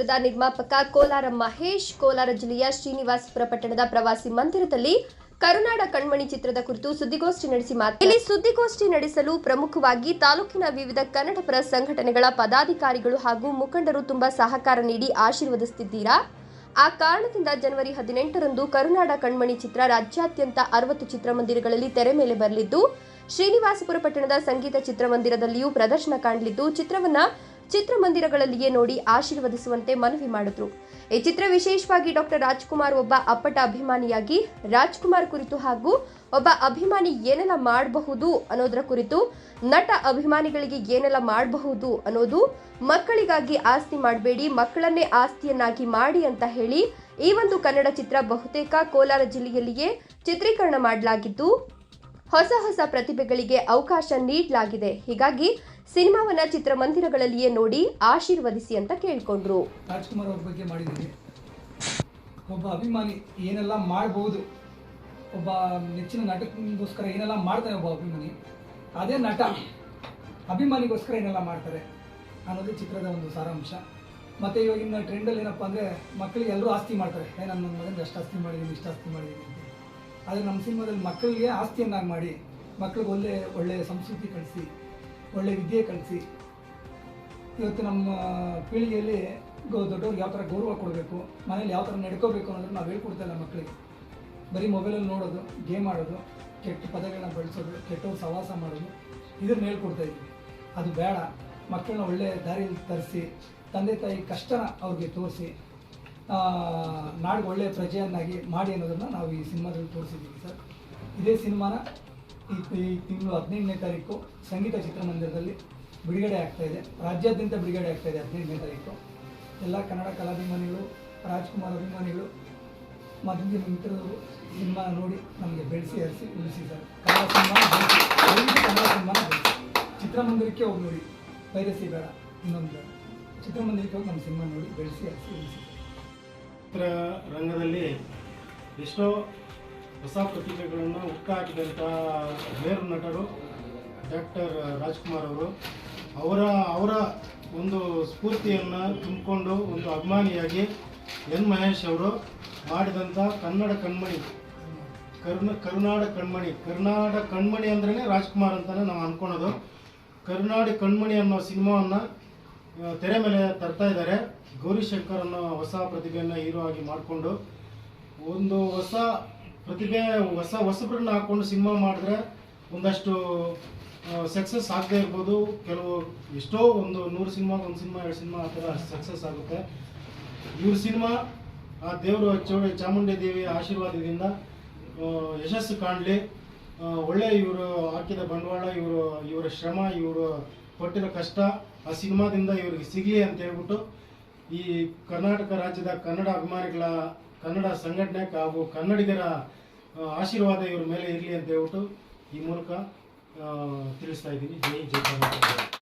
ನಿರ್ಮಾಪಕ ಕೋಲಾರ ಮಹೇಶ್, ಕೋಲಾರ ಜಿಲ್ಲೆಯ ಶ್ರೀನಿವಾಸಪುರ ಪಟ್ಟಣದ ಪ್ರವಾಸಿ ಮಂದಿರದಲ್ಲಿ ಕರುನಾಡ ಕಣ್ಮಣಿ ಚಿತ್ರದ ಕುರಿತು ಸುದ್ದಿಗೋಷ್ಠಿ ನಡೆಸಿ ಇಲ್ಲಿ ಸುದ್ದಿಗೋಷ್ಠಿ ನಡೆಸಲು ಪ್ರಮುಖವಾಗಿ ತಾಲೂಕಿನ ವಿವಿಧ ಕನ್ನಡಪರ ಸಂಘಟನೆಗಳ ಪದಾಧಿಕಾರಿಗಳು ಹಾಗೂ ಮುಖಂಡರು ತುಂಬಾ ಸಹಕಾರ ನೀಡಿ ಆಶೀರ್ವದಿಸುತ್ತಿದ್ದೀರಾ ಆ ಕಾರಣದಿಂದ ಜನವರಿ ಹದಿನೆಂಟರಂದು ಕರುನಾಡ ಕಣ್ಮಣಿ ಚಿತ್ರ ರಾಜ್ಯಾದ್ಯಂತ ಅರವತ್ತು ಚಿತ್ರಮಂದಿರಗಳಲ್ಲಿ ತೆರೆ ಮೇಲೆ ಬರಲಿದ್ದು, ಶ್ರೀನಿವಾಸಪುರ ಪಟ್ಟಣದ ಸಂಗೀತ ಚಿತ್ರಮಂದಿರದಲ್ಲಿಯೂ ಪ್ರದರ್ಶನ ಕಾಣಲಿದ್ದು, ಚಿತ್ರವನ್ನ ಚಿತ್ರಮಂದಿರಗಳಲ್ಲಿಯೇ ನೋಡಿ ಆಶೀರ್ವದಿಸುವಂತೆ ಮನವಿ ಮಾಡಿದ್ರು. ಈ ಚಿತ್ರ ವಿಶೇಷವಾಗಿ ಡಾಕ್ಟರ್ ರಾಜ್ಕುಮಾರ್ ಒಬ್ಬ ಅಪ್ಪಟ ಅಭಿಮಾನಿಯಾಗಿ, ರಾಜ್ಕುಮಾರ್ ಕುರಿತು ಹಾಗೂ ಒಬ್ಬ ಅಭಿಮಾನಿ ಏನೆಲ್ಲ ಮಾಡಬಹುದು ಅನ್ನೋದರ ಕುರಿತು, ನಟ ಅಭಿಮಾನಿಗಳಿಗೆ ಏನೆಲ್ಲ ಮಾಡಬಹುದು ಅನ್ನೋದು ಮಕ್ಕಳಿಗಾಗಿ ಆಸ್ತಿ ಮಾಡಬೇಡಿ, ಮಕ್ಕಳನ್ನೇ ಆಸ್ತಿಯನ್ನಾಗಿ ಮಾಡಿ ಅಂತ ಹೇಳಿ ಈ ಒಂದು ಕನ್ನಡ ಚಿತ್ರ ಬಹುತೇಕ ಕೋಲಾರ ಜಿಲ್ಲೆಯಲ್ಲಿಯೇ ಚಿತ್ರೀಕರಣ ಮಾಡಲಾಗಿದ್ದು, ಹೊಸ ಹೊಸ ಪ್ರತಿಭೆಗಳಿಗೆ ಅವಕಾಶ ನೀಡಲಾಗಿದೆ. ಹೀಗಾಗಿ ಸಿನಿಮಾವನ್ನ ಚಿತ್ರಮಂದಿರಗಳಲ್ಲಿಯೇ ನೋಡಿ ಆಶೀರ್ವದಿಸಿ ಅಂತ ಕೇಳಿಕೊಂಡ್ರು. ರಾಜ್ಕುಮಾರ್ ಅವ್ರ ಬಗ್ಗೆ ಮಾಡಿದ್ದೀನಿ. ಒಬ್ಬ ಅಭಿಮಾನಿ ಏನೆಲ್ಲ ಮಾಡಬಹುದು ಒಬ್ಬ ನೆಚ್ಚಿನ ನಟಕ್ಕೋಸ್ಕರ ಏನೆಲ್ಲ ಮಾಡ್ತಾನೆ ಒಬ್ಬ ಅಭಿಮಾನಿ, ಅದೇ ನಟ ಅಭಿಮಾನಿಗೋಸ್ಕರ ಏನೆಲ್ಲ ಮಾಡ್ತಾರೆ ಅನ್ನೋದು ಚಿತ್ರದ ಒಂದು ಸಾರಾಂಶ. ಮತ್ತು ಇವಾಗಿನ ಟ್ರೆಂಡಲ್ಲಿ ಏನಪ್ಪ ಅಂದರೆ ಮಕ್ಕಳಿಗೆ ಎಲ್ಲರೂ ಆಸ್ತಿ ಮಾಡ್ತಾರೆ. ಏ ನನ್ನ ಮಗನಿಗೆ ಅಷ್ಟು ಆಸ್ತಿ ಮಾಡಿದ್ದೀನಿ ಇಷ್ಟು ಆಸ್ತಿ ಮಾಡಿದ್ದೀನಿ ಅಂತ. ಆದರೆ ನಮ್ಮ ಸಿನಿಮಾದಲ್ಲಿ ಮಕ್ಕಳಿಗೆ ಆಸ್ತಿಯನ್ನಾಗಿ ಮಾಡಿ ಮಕ್ಕಳಿಗೆ ಒಳ್ಳೆ ಒಳ್ಳೆಯ ಸಂಸ್ಕೃತಿ ಕಲಿಸಿ ಒಳ್ಳೆ ವಿದ್ಯೆ ಕಲಿಸಿ. ಇವತ್ತು ನಮ್ಮ ಪೀಳಿಗೆಯಲ್ಲಿ ಗೋ, ದೊಡ್ಡವ್ರಿಗೆ ಯಾವ ಥರ ಗೌರವ ಕೊಡಬೇಕು, ಮನೇಲಿ ಯಾವ ಥರ ನಡ್ಕೋಬೇಕು ಅನ್ನೋದು ನಾವು ಹೇಳ್ಕೊಡ್ತಾ ಇಲ್ಲ ಮಕ್ಕಳಿಗೆ ಬರೀ ಮೊಬೈಲಲ್ಲಿ ನೋಡೋದು ಗೇಮ್ ಆಡೋದು, ಕೆಟ್ಟ ಪದಗಳನ್ನ ಬಳಸೋದು, ಕೆಟ್ಟವ್ರು ಸವಾಸ ಮಾಡೋದು ಇದನ್ನ ಹೇಳ್ಕೊಡ್ತಾ ಇದ್ವಿ ಅದು ಬೇಡ. ಮಕ್ಕಳನ್ನ ಒಳ್ಳೆ ದಾರಿಯಲ್ಲಿ ತರಿಸಿ, ತಂದೆ ತಾಯಿ ಕಷ್ಟನ ಅವ್ರಿಗೆ ತೋರಿಸಿ ನಾಡಿಗೆ ಒಳ್ಳೆಯ ಪ್ರಜೆಯನ್ನಾಗಿ ಮಾಡಿ ಅನ್ನೋದನ್ನು ನಾವು ಈ ಸಿನಿಮಾದಲ್ಲಿ ತೋರಿಸಿದ್ದೀವಿ ಸರ್. ಇದೇ ಸಿನಿಮಾನ ಈ ತಿಂಗಳು ಹದಿನೆಂಟನೇ ತಾರೀಕು ಸಂಗೀತ ಚಿತ್ರಮಂದಿರದಲ್ಲಿ ಬಿಡುಗಡೆ ಇದೆ. ರಾಜ್ಯಾದ್ಯಂತ ಬಿಡುಗಡೆ ಆಗ್ತಾ ಇದೆ ಹದಿನೈದನೇ ತಾರೀಕು. ಎಲ್ಲ ಕನ್ನಡ ಕಲಾಭಿಮಾನಿಗಳು, ರಾಜ್ಕುಮಾರ್ ಅಭಿಮಾನಿಗಳು ಮದುವೆ ಮಿತ್ರರು ಸಿನಿಮಾ ನೋಡಿ ನಮಗೆ ಬೆಳೆಸಿ ಹರಿಸಿ ಉಳಿಸಿ ಸರ್. ಕನ್ನಡ ಸಿನಿಮಾ ಕನ್ನಡ ಸಿನಿಮಾನ ಬೆಳೆಸಿ. ಚಿತ್ರಮಂದಿರಕ್ಕೆ ಹೋಗಿ ನೋಡಿ. ವೈರಸಿ ಬೇಡ, ಇನ್ನೊಂದು ಬೇಡ. ಚಿತ್ರಮಂದಿರಕ್ಕೆ ಹೋಗಿ ನಮ್ಮ ಸಿನಿಮಾ ನೋಡಿ, ಬೆಳೆಸಿ ಹರಿಸಿ ಉಳಿಸಿ. ಚಿತ್ರ ರಂಗದಲ್ಲಿ ಎಷ್ಟೋ ಹೊಸ ಪ್ರತಿಭೆಗಳನ್ನು ಹುಟ್ಟಾಕಿದಂಥ ಮೇರು ನಟರು ಡಾಕ್ಟರ್ ರಾಜ್ಕುಮಾರ್ ಅವರು. ಅವರ ಅವರ ಒಂದು ಸ್ಫೂರ್ತಿಯನ್ನು ತುಂಬಿಕೊಂಡು ಒಂದು ಅಭಿಮಾನಿಯಾಗಿ ಎನ್ ಮಹೇಶ್ ಅವರು ಮಾಡಿದಂಥ ಕನ್ನಡ ಕಣ್ಮಣಿ, ಕರ್ನ, ಕರುನಾಡ ಕಣ್ಮಣಿ, ಕರ್ನಾಡ ಕಣ್ಮಣಿ ಅಂದ್ರೇ ರಾಜ್ಕುಮಾರ್ ಅಂತಲೇ ನಾವು ಅಂದ್ಕೊಳೋದು ಕರುನಾಡ ಕಣ್ಮಣಿ ಅನ್ನೋ ಸಿನಿಮಾವನ್ನು ತೆರೆ ಮೇಲೆ ತರ್ತಾ ಇದ್ದಾರೆ ಗೌರಿಶಂಕರ್ ಅನ್ನೋ ಹೊಸ ಪ್ರತಿಭೆಯನ್ನು ಹೀರೋ ಆಗಿ ಮಾಡಿಕೊಂಡು ಒಂದು ಹೊಸ ಪ್ರತಿಭೆ, ಹೊಸ ಹೊಸಬ್ರನ್ನ ಹಾಕೊಂಡು ಸಿನಿಮಾ ಮಾಡಿದ್ರೆ ಒಂದಷ್ಟು ಸಕ್ಸಸ್ ಆಗದೆ ಇರ್ಬೋದು. ಕೆಲವು ಎಷ್ಟೋ ಒಂದು ನೂರು ಸಿನಿಮಾ, ಒಂದು ಸಿನಿಮಾ, ಎರಡು ಸಿನಿಮಾ ಆ ಥರ ಸಕ್ಸಸ್ ಆಗುತ್ತೆ. ಇವ್ರ ಸಿನಿಮಾ, ಆ ದೇವರು ಚೌಡಿ ಚಾಮುಂಡಿ ದೇವಿ ಆಶೀರ್ವಾದದಿಂದ ಯಶಸ್ಸು ಕಾಣಲಿ. ಒಳ್ಳೆ ಇವರು ಹಾಕಿದ ಬಂಡವಾಳ, ಇವರು, ಇವರ ಶ್ರಮ, ಇವರು ಕೊಟ್ಟಿರೋ ಕಷ್ಟ ಆ ಸಿನಿಮಾದಿಂದ ಇವ್ರಿಗೆ ಸಿಗಲಿ ಅಂತ ಹೇಳ್ಬಿಟ್ಟು ಈ ಕರ್ನಾಟಕ ರಾಜ್ಯದ ಕನ್ನಡ ಅಭಿಮಾನಿಗಳ ಕನ್ನಡ ಸಂಘಟನೆ ಹಾಗೂ ಕನ್ನಡಿಗರ ಆಶೀರ್ವಾದ ಇವ್ರ ಮೇಲೆ ಇರಲಿ ಅಂತ ಹೇಳ್ಬಿಟ್ಟು ಈ ಮೂಲಕ ತಿಳಿಸ್ತಾ ಇದ್ದೀನಿ. ಜೈ ಜೈ ಕರ್ನಾಟಕ